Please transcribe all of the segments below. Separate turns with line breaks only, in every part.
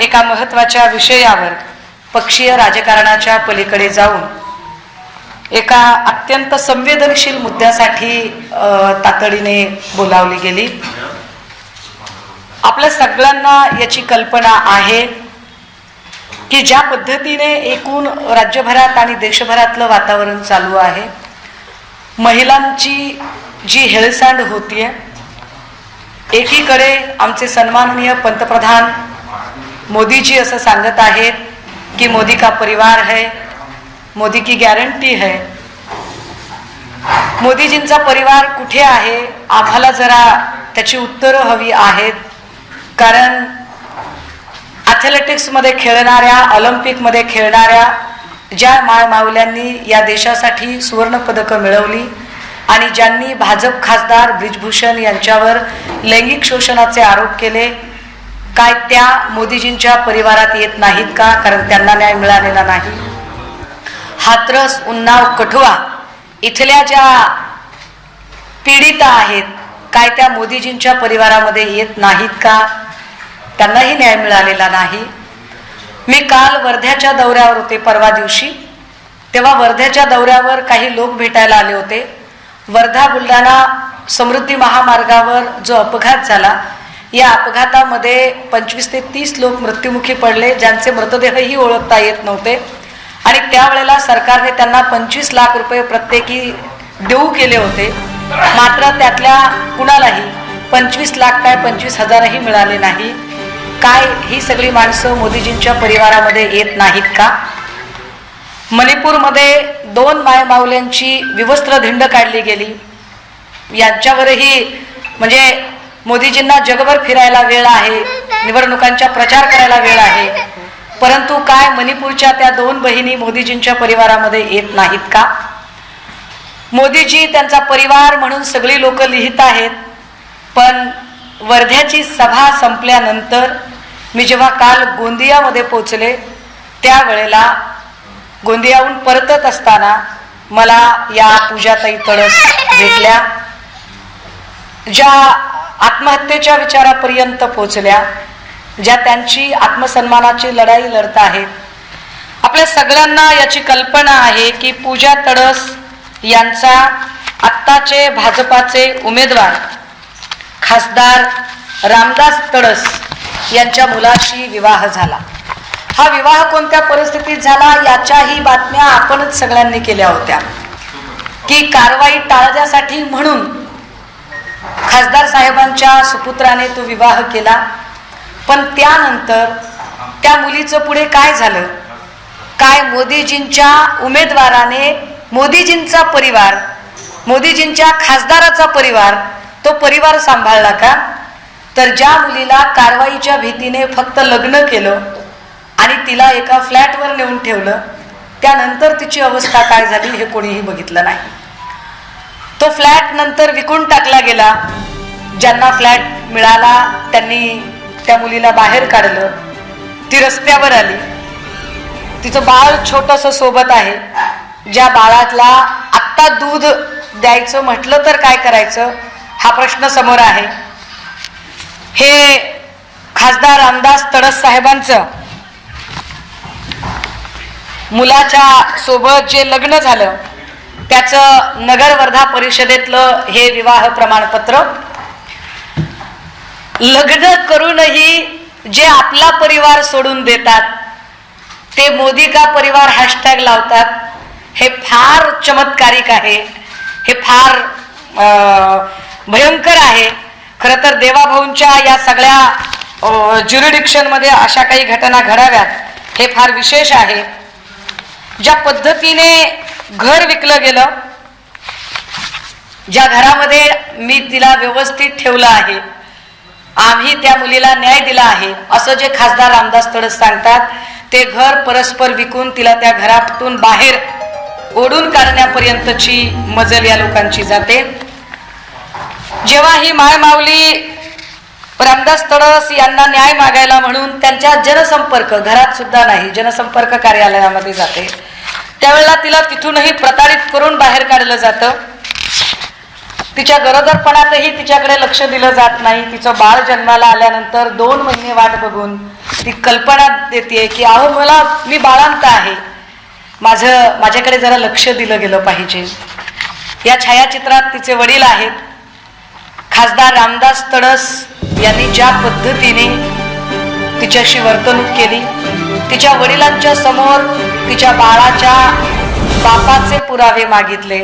एका महत्त्वाच्या विषयावर पक्षीय राजकारणाच्या पलीकडे जाऊन एका अत्यंत संवेदनशील मुद्द्यासाठी तातडीने बोलावली गेली. आपल्या सगळ्यांना याची कल्पना आहे की ज्या पद्धतीने एकूण राज्यभरात आणि देशभरातलं वातावरण चालू आहे महिलांची जी हेळसांड होतीये एकीकडे आमचे सन्माननीय पंतप्रधान मोदीजी असं सांगत आहेत की मोदी का परिवार है मोदी की गॅरंटी है. मोदीजींचा परिवार कुठे आहे आम्हाला जरा त्याची उत्तरं हवी आहेत. कारण ॲथलेटिक्समध्ये खेळणाऱ्या ऑलिम्पिकमध्ये खेळणाऱ्या ज्या माळमावल्यांनी या देशासाठी सुवर्णपदकं मिळवली आणि ज्यांनी भाजप खासदार ब्रिजभूषण यांच्यावर लैंगिक शोषणाचे आरोप केले काय त्या मोदीजींच्या परिवारात येत नाहीत का? कारण त्यांना न्याय मिळालेला नाही. हात्रस उन्नाव कठुआ इथल्या ज्या पीडिता आहेत काय त्या मोदीजींच्या परिवारामध्ये येत नाहीत का? त्यांनाही न्याय मिळालेला नाही. मी काल वर्ध्याच्या दौऱ्यावर होते परवा दिवशी. तेव्हा वर्ध्याच्या दौऱ्यावर काही लोक भेटायला आले होते. वर्धा बुलढाणा समृद्धी महामार्गावर जो अपघात झाला या अपघातामध्ये पंचवीस ते तीस लोक मृत्युमुखी पडले ज्यांचे मृतदेहही ओळखता येत नव्हते. आणि त्यावेळेला सरकारने त्यांना पंचवीस लाख रुपये प्रत्येकी देऊ केले होते. मात्र त्यातल्या कुणालाही पंचवीस लाख काय पंचवीस हजारही मिळाले नाही. काय ही सगळी माणसं मोदीजींच्या परिवारामध्ये येत नाहीत का? मणिपूरमध्ये दोन मायमाऊल्यांची विवस्त्र धिंड काढली गेली. यांच्यावरही म्हणजे मोदीजींना जगभर फिरायला वेळ आहे निवडणुकांच्या प्रचार करायला वेळ आहे. परंतु काय मणिपूरच्या त्या दोन बहिणी मोदीजींच्या परिवारामध्ये येत नाहीत का? मोदीजी त्यांचा परिवार म्हणून सगळी लोक लिहित आहेत पण वर्ध्याची सभा संपल्यानंतर मी जेव्हा काल गोंदियामध्ये पोचले त्यावेळेला गोंदियाहून परतत असताना मला या पूजाताई तळस भेटल्या ज्या आत्महत्येच्या विचारापर्यंत पोचल्या ज्या त्यांची आत्मसन्मानाची लढाई लढत आहेत. आपल्या सगळ्यांना याची कल्पना आहे की पूजा तडस यांचा आत्ताचे भाजपाचे उमेदवार खासदार रामदास तडस यांच्या मुलाशी विवाह झाला. हा विवाह कोणत्या परिस्थितीत झाला याच्याही बातम्या आपणच सगळ्यांनी केल्या होत्या. की कारवाई टाळण्यासाठी म्हणून खासदार साहेबांच्या सुपुत्राने तो विवाह केला. पण त्यानंतर त्या मुलीचं पुढे काय झालं? काय मोदीजींच्या उमेदवाराने मोदीजींचा परिवार मोदीजींच्या खासदाराचा परिवार तो परिवार सांभाळला का? तर ज्या मुलीला कारवाईच्या भीतीने फक्त लग्न केलं आणि तिला एका फ्लॅटवर नेऊन ठेवलं त्यानंतर तिची अवस्था काय झाली हे कोणीही बघितलं नाही. तो फ्लॅट नंतर विकून टाकला गेला. ज्यांना फ्लॅट मिळाला त्यांनी त्या मुलीला बाहेर काढलं. ती रस्त्यावर आली. तिचं बाळ छोटस सोबत आहे. ज्या बाळातला आत्ता दूध द्यायचं म्हटलं तर काय करायचं? हा प्रश्न समोर आहे. हे खासदार रामदास तडस साहेबांचं. मुलाच्या सोबत जे लग्न झालं त्याचं नगर वर्धा परिषदेतलं हे विवाह प्रमाणपत्र. लग्न करूनही जे आपला परिवार सोडून देतात ते मोदी का परिवार हॅशटॅग लावतात हे फार चमत्कारिक आहे. हे फार भयंकर आहे. खरं तर देवाभाऊंच्या या सगळ्या ज्युरिडिक्शनमध्ये अशा काही घटना घडाव्यात हे फार विशेष आहे. ज्या पद्धतीने घर विकलं गेलं ज्या घरामध्ये मी तिला व्यवस्थित ठेवलं आहे आम्ही त्या मुलीला न्याय दिला आहे असं जे खासदार रामदास तडस सांगतात ते घर परस्पर विकून तिला त्या घरातून बाहेर ओढून काढण्यापर्यंतची मजल या लोकांची जाते. जेव्हा ही मायमावली रामदास तडस यांना न्याय मागायला म्हणून त्यांच्या जनसंपर्क घरात सुद्धा नाही जनसंपर्क कार्यालयामध्ये जाते. त्यावेळेला तिला तिथूनही प्रताडित करून बाहेर काढलं जातं. तिच्या गरोदरपणातही तिच्याकडे लक्ष दिलं जात नाही. तिचं बाळ जन्माला आल्यानंतर दोन महिने वाट बघून ती कल्पना देते की अहो मला मी बाळांत आहे. माझं माझ्याकडे जरा लक्ष दिलं गेलं पाहिजे. या छायाचित्रात तिचे वडील आहेत. खासदार रामदास तडस यांनी ज्या पद्धतीने तिच्याशी वर्तणूक केली तिच्या वडिलांच्या समोर तिच्या बाळाच्या बापाचे पुरावे मागितले.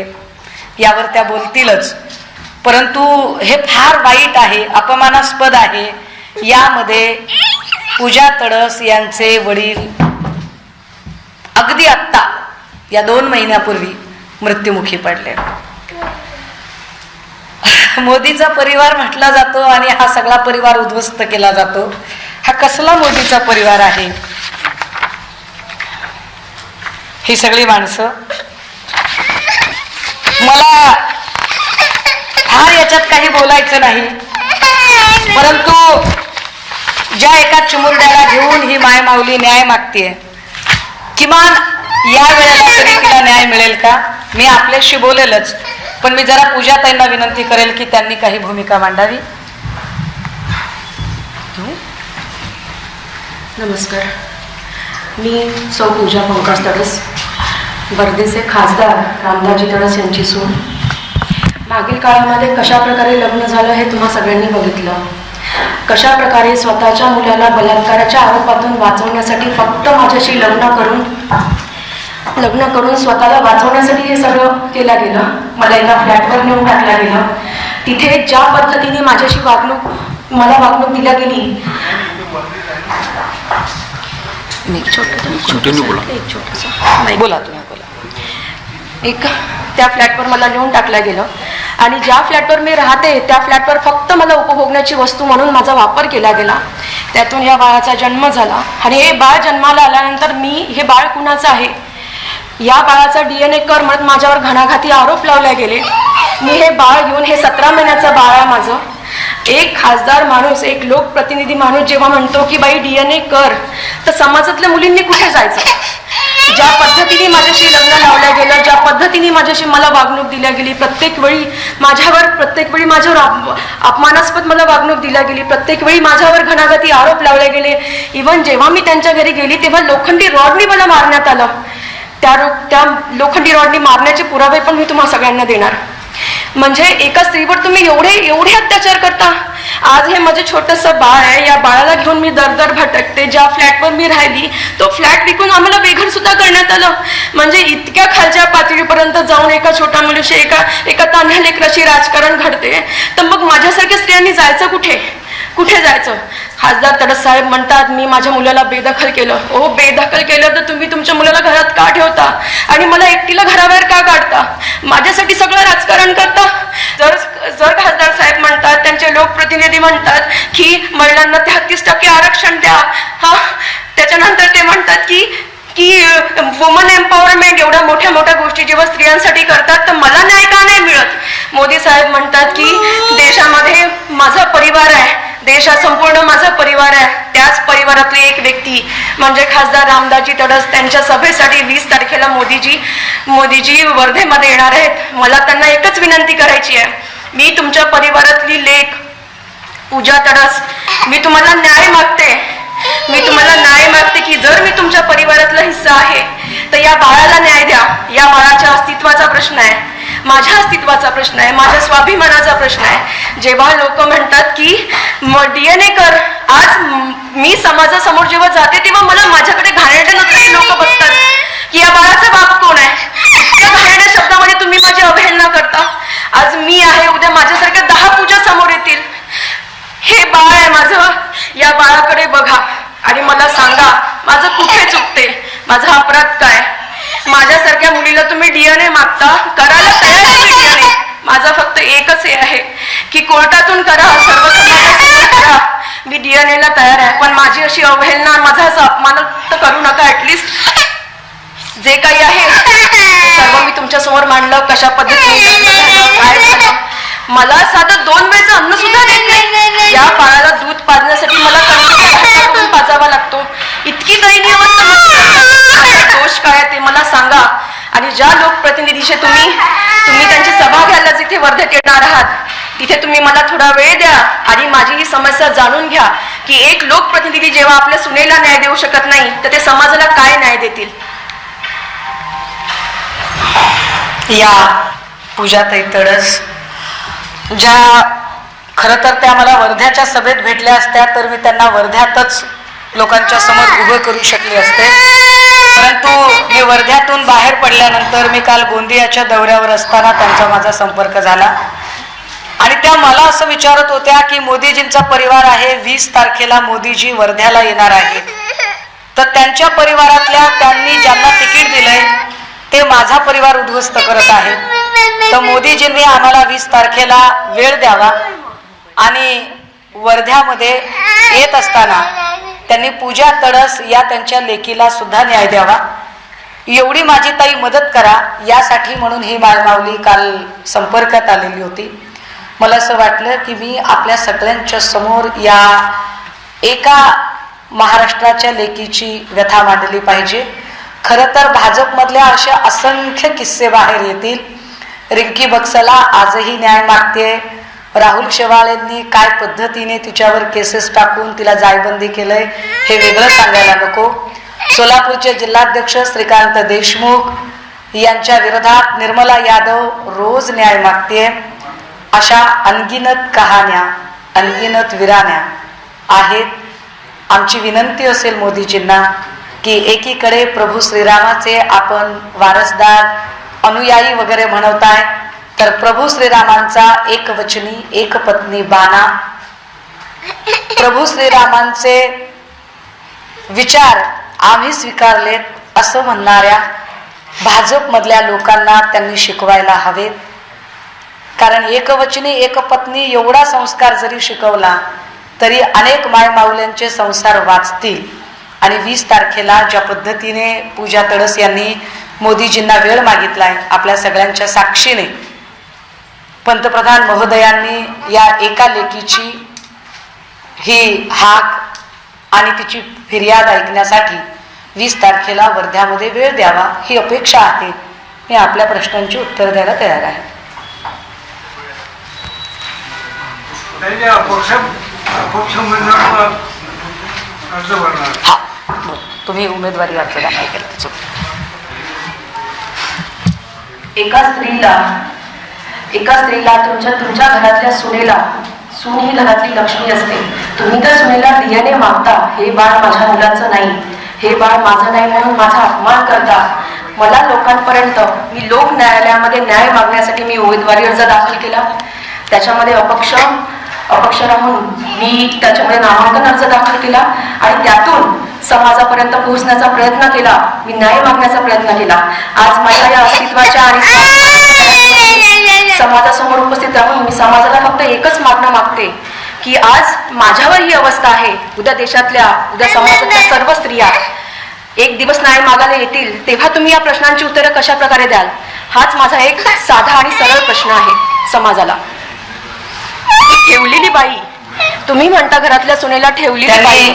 यावर त्या बोलतीलच. परंतु हे फार वाईट आहे अपमानास्पद आहे. यामध्ये पूजा तडस यांचे वडील अगदी आत्ता या दोन महिन्यापूर्वी मृत्युमुखी पडले. मोदीचा परिवार म्हटला जातो आणि हा सगळा परिवार उद्ध्वस्त केला जातो. हा कसला मोदीचा परिवार आहे? ही सगळी माणसं. मला फार याच्यात काही बोलायचं नाही. परंतु ज्या एका चिमुरड्याला घेऊन ही माय माऊली न्याय मागतीये किमान या वेळेला तरी तिला न्याय मिळेल का? मी आपल्याशी बोलेलच पण मी जरा पूजाताईंना विनंती करेल की त्यांनी काही भूमिका मांडावी.
नमस्कार. मी सौ पूजा पंकज तडस. बर्देचे खासदार रामदाजी तडस यांची सून. मागील काळामध्ये कशा प्रकारे लग्न झालं हे तुम्हा सगळ्यांनी बघितलं. कशा प्रकारे स्वतःच्या मुलाला बलात्काराच्या आरोपातून वाचवण्यासाठी फक्त माझ्याशी लग्न करून लग्न करून स्वतःला वाचवण्यासाठी हे सगळं केलं गेलं. मला एका फ्लॅटवर नेऊन टाकलं गेलं. तिथे ज्या पद्धतीने माझ्याशी वागणूक मला वागणूक दिल्या गेली.
बोला.
एक त्या फ्लॅटवर मला लिहून टाकलं गेलं. आणि ज्या फ्लॅटवर मी राहते त्या फ्लॅटवर फक्त मला उपभोगण्याची वस्तू म्हणून माझा वापर केला गेला. त्यातून या बाळाचा जन्म झाला. आणि हे बाळ जन्माला आल्यानंतर मी हे बाळ कुणाचं आहे? या बाळाचा डी एन ए कर म्हणत माझ्यावर घणाघाती आरोप लावले गेले. मी हे बाळ घेऊन हे सतरा महिन्याचं बाळ आहे माझं. एक खासदार माणूस एक लोकप्रतिनिधी माणूस जेव्हा म्हणतो की बाई डी एन ए कर. तर समाजातल्या मुलींनी कुठे जायचं? ज्या पद्धतीने माझ्याशी लग्न लावलं गेलं ज्या पद्धतीने माझ्याशी मला वागणूक दिल्या गेली प्रत्येक वेळी माझ्यावर प्रत्येक वेळी माझ्यावर अपमानास्पद मला वागणूक दिल्या गेली प्रत्येक वेळी माझ्यावर घणाघाती आरोप लावले गेले. इवन जेव्हा मी त्यांच्या घरी गेली तेव्हा लोखंडी रॉडनी मला मारण्यात आलं. त्या त्या लोखंडी रॉडनी मारण्याचे पुरावे पण मी तुम्हाला सगळ्यांना देणार. म्हणजे एका स्त्रीवर तुम्ही एवढे एवढे अत्याचार करता? आज हे माझं छोटंसं बाळ आहे या बाळाला घेऊन मी दर दर भटकते. ज्या फ्लॅटवर मी राहिली तो फ्लॅट विकून आम्हाला बेघर सुद्धा करण्यात आलं. म्हणजे इतक्या खालच्या पातळीपर्यंत जाऊन एका छोट्या मुलीशी एका एका तान्ह्या लेकराशी राजकारण घडते. तर मग माझ्यासारख्या स्त्रियांनी जायचं कुठे? कुठे जायचं? खासदार तडस साहेब म्हणतात मी माझ्या मुलाला बेदखल केलं. ओ बेदखल केलं तर तुम्ही तुमच्या मुलाला घरात का ठेवता? आणि मला एकटीला घराबाहेर का काढता? माझ्यासाठी सगळं राजकारण करता? जर जर खासदार साहेब म्हणतात त्यांचे लोकप्रतिनिधी म्हणतात की महिलांना तेहतीस टक्के आरक्षण द्या. हा त्याच्यानंतर ते म्हणतात की की वुमन एम्पॉवरमेंट एवढ्या मोठ्या मोठ्या गोष्टी जेव्हा स्त्रियांसाठी करतात तर मला न्याय का नाही मिळत? मोदी साहेब म्हणतात की देशामध्ये माझा परिवार आहे. देश हा संपूर्ण माझा परिवार आहे. त्याच परिवारातली एक व्यक्ती म्हणजे खासदार रामदासजी तडस त्यांच्या सभेसाठी वीस तारखेला मोदीजी मोदीजी वर्धेमध्ये येणार आहेत. मला त्यांना एकच विनंती करायची आहे. मी तुमच्या परिवारातली लेख पूजा तडस मी तुम्हाला न्याय मागते. मी तुम्हाला न्याय मागते की जर मी तुमच्या परिवारातला हिस्सा आहे तर या बाळाला न्याय द्या. या बाळाच्या अस्तित्वाचा प्रश्न आहे. माझ्या अस्तित्वाचा प्रश्न आहे माझ्या स्वाभिमानाचा प्रश्न आहे. जेव्हा लोक म्हणतात की डीएनए कर आज म- समाजासमोर जेव्हा जाते तेव्हा मला माझ्याकडे घाणेरड्या नजरेने लोक बघतात की या बाळाचा बाप कोण आहे? इतक्या घाणेरड्या शब्दामध्ये तुम्ही माझी अवहेलना करता. आज मी आहे उद्या माझ्यासारख्या दहा पूजा समोर येतील. हे बाळ आहे माझं. या बाळाकडे बघा आणि मला सांगा माझं कुठे चुकते? माझा अपराध काय? माझ्यासारख्या मुलीला तुम्ही डीएनए मागता? करायला तयार आहे डीएनए माझा फक्त एकच हे आहे की कोर्टातून करा सर्व करा. मी डीएनए ला तयार आहे पण माझी अशी अवहेलना माझा असा अपमान तर करू नका ऍटलिस्ट जे काही आहे सर्व मी तुमच्यासमोर मांडलं कशा पद्धतीने मला साधं दोन वेळचं अन्न सुद्धा देत नाही. या बाळाला दूध पाजण्यासाठी मला पाजावा लागतो. इतकी काही अवस्था दोष काय ते मला सांगा. आणि ज्या लोकप्रतिनिधीचे तुम्ही तुम्ही त्यांची सभा घ्यायला जिथे वर्धेत येणार आहात तिथे तुम्ही मला थोडा वेळ द्या आणि माझी ही समस्या जाणून घ्या की एक लोकप्रतिनिधी जेव्हा आपल्या सुनेला न्याय देऊ शकत नाही तर ते समाजाला काय न्याय देतील?
या पूजाताई तडस. ज्या खरं तर त्या मला वर्ध्याच्या सभेत भेटल्या असत्या तर मी त्यांना वर्ध्यातच लोकांच्या समोर उभं करू शकले असते. वर्ध्यातून बाहेर पडल्यानंतर मी काल गोंदियाच्या दौऱ्यावर असताना त्यांचा माझा संपर्क झाला. आणि त्या मला असं विचारत होत्या की मोदीजींचा परिवार आहे वीस तारखेला मोदीजी वर्ध्याला येणार आहेत. तर त्यांच्या परिवारातल्या त्यांनी ज्यांना तिकीट दिलंय ते माझा परिवार उद्ध्वस्त करत आहेत. तर मोदीजींनी आम्हाला वीस तारखेला वेळ द्यावा आणि वर्ध्यामध्ये येत असताना त्यांनी पूजा तडस या त्यांच्या लेकीला सुद्धा न्याय द्यावा. एवढी माझी ताई मदत करा यासाठी म्हणून ही माळमावली काल संपर्कात आलेली होती. मला असं वाटलं की मी आपल्या सगळ्यांच्या समोर या एका महाराष्ट्राच्या लेकीची व्यथा मांडली पाहिजे. खरं तर भाजपमधल्या अशा असंख्य किस्से बाहेर येतील. रिंकी बक्सला आजही न्याय मागते राहुल शेवाळेंनी काय पद्धतीने तिच्यावर केसेस टाकून तिला जायबंदी केलंय हे वेगळं सांगायला नको. सोलापूरचे जिल्हाध्यक्ष श्रीकांत देशमुख यांच्या विरोधात निर्मला यादव रोज न्याय मागते अशा अनगिनत कहाण्या अनगिनत विराण्या आहेत. आमची विनंती असेल मोदीजींना की एकीकडे प्रभू श्रीरामाचे आपण वारसदार अनुयायी वगैरे म्हणवताय तर प्रभू श्रीरामांचा एक वचनी एक पत्नी बाना प्रभू श्रीरामांचे विचार आम्ही स्वीकारलेत असं म्हणणाऱ्या भाजपमधल्या लोकांना त्यांनी शिकवायला हवेत कारण एकवचनी एक पत्नी एवढा संस्कार जरी शिकवला तरी अनेक मायमाऊल्यांचे संसार वाचतील. आणि वीस तारखेला ज्या पद्धतीने पूजा तडस यांनी मोदीजींना वेळ मागितलाय आपल्या सगळ्यांच्या साक्षीने. पंतप्रधान महोदयांनी या एका लेकीची ही हाक आणि तिची फिर्याद ऐकण्यासाठी वीस तारखेला वर्ध्यामध्ये वेळ द्यावा ही अपेक्षा आहे मी आपल्या प्रश्नांची उत्तर द्यायला तयार आहे हा. तुम्ही उमेदवारी अर्ज दाखल केला.
एका स्त्रीला एका स्त्रीला तुमच्या तुमच्या घरातल्या सुनेला सून ही घरातली लक्ष्मी असते तुम्ही तर सुनेला बियाणे मागता. हे बाळ माझ्या मुलाचं नाही. हे बाळ माझं नाही म्हणून माझा अपमान करता. मला लोकांपर्यंत मी लोक न्यायालयामध्ये न्याय मागण्यासाठी मी उमेदवारी अर्ज दाखल केला. त्याच्यामध्ये अपक्ष अपक्ष राहून मी त्याच्यामध्ये नामांकन अर्ज दाखल केला आणि त्यातून समाजापर्यंत पोहोचण्याचा प्रयत्न केला. मी न्याय मागण्याचा प्रयत्न केला. आज माझ्या या अस्तित्वाच्या आणि समाजासमोर उपस्थित राहून मी समाजाला फक्त एकच मागणं मागते. की आज माझ्यावर ही अवस्था आहे. उद्या देशातल्या उद्या समाजातल्या सर्व स्त्रिया एक दिवस न्याय मागायला येतील तेव्हा तुम्ही या प्रश्नांची उत्तरं कशा प्रकारे द्याल? हाच माझा एक साधा आणि सरळ प्रश्न आहे समाजाला. ठेवलेली बाई तुम्ही म्हणता घरातल्या सुनेला ठेवलेली
त्यांनी
बाई.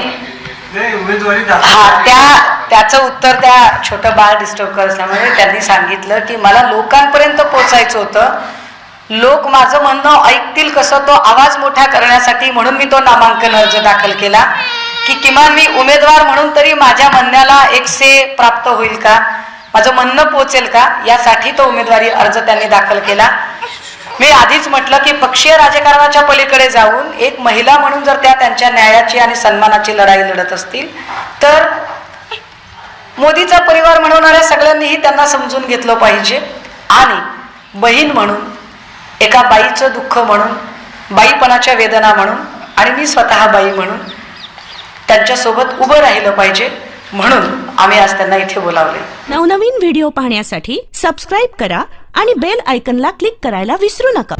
नाही उमेदवारी
हा त्या त्याचं उत्तर त्या छोटं बाळ डिस्टर्ब करत असल्यामुळे त्यांनी सांगितलं की मला लोकांपर्यंत पोचायचं होतं. लोक माझं म्हणणं ऐकतील कसं तो आवाज मोठा करण्यासाठी म्हणून मी तो नामांकन अर्ज दाखल केला. की किमान मी उमेदवार म्हणून तरी माझ्या म्हणण्याला एक से प्राप्त होईल का? माझं म्हणणं पोचेल का? यासाठी तो उमेदवारी अर्ज त्यांनी दाखल केला. मी आधीच म्हटलं की पक्षीय राजकारणाच्या पलीकडे जाऊन एक महिला म्हणून जर त्या त्यांच्या न्यायाची आणि सन्मानाची लढाई लढत असतील तर मोदीचा परिवार म्हणवणाऱ्या सगळ्यांनीही त्यांना समजून घेतलं पाहिजे. आणि बहीण म्हणून एका बाईचं दुःख म्हणून बाईपणाच्या वेदना म्हणून आणि मी स्वतः बाई म्हणून त्यांच्यासोबत उभं राहिलं पाहिजे म्हणून आम्ही आज त्यांना इथे बोलावले.
नवनवीन व्हिडिओ पाहण्यासाठी सबस्क्राईब करा आणि बेल आयकनला क्लिक करायला विसरू नका.